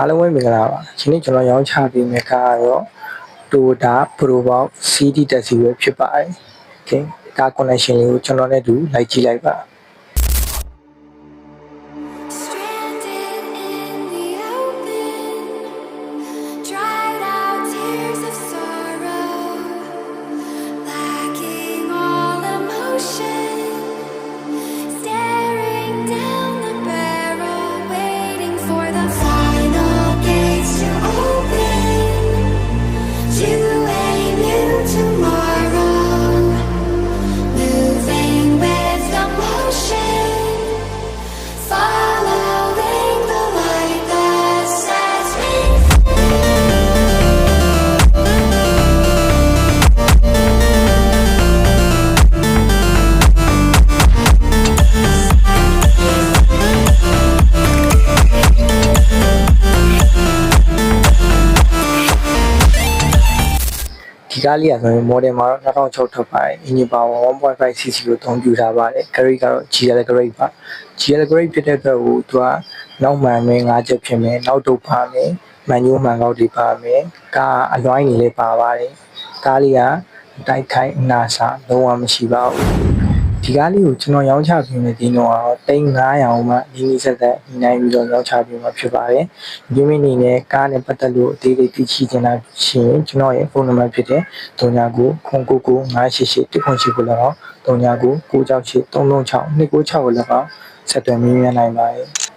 အားလုံးပဲမင်္ဂလာပါဒီနေ့ကျွန်တော်ရောင်းချပေးမယ့်ကားကတော့ Toyota Probox CD Taxi ပဲဖြစ်ပါတယ် Okay ကား connection လေးကိုကျွန်တော်နဲ့တူလိုက်ကြည့်လိုက်ပါ ဒီကားလေးကဆိုရင် model မှာတော့2006ထွက်ပါတယ် engine power 1.5 cc ကိုအသုံးပြုထားပါတယ် grade ကတော့ GL grade ပါ GL grade ဖြစ်တဲ့အတွက်ကိုသူကနောက်မှန်မယ်၅ချက်ဖြစ်မယ်နောက်တုပ်ပါမယ်မန်ညိုမှန်ကောက်တွေပါမယ်ကားအလွိုင်းတွေလည်းပါပါတယ်ကားလေးကတိုက်ခိုက်အနာစာလုံးဝမရှိပါဘူး ဒီကားလေးကိုကျွန်တော်ရောင်းချပေးမယ်ဒီတော့တိန်း900မှနီးနီးဆက်ဆက်ညီနိုင်ပြီးတော့ရောင်းချပေးမှာဖြစ်ပါတယ်ဒီမိနေနဲ့ကားနဲ့ပတ်သက်လို့အသေးသေးသိချင်တာရှင်ကျွန်တော်ရဲ့ဖုန်းနံပါတ်ဖြစ်တဲ့39 999 988 108ကိုလည်းတော့39 968 336 296ကိုလည်းတော့ဆက်သွယ်မြင်းမြန်းနိုင်ပါတယ်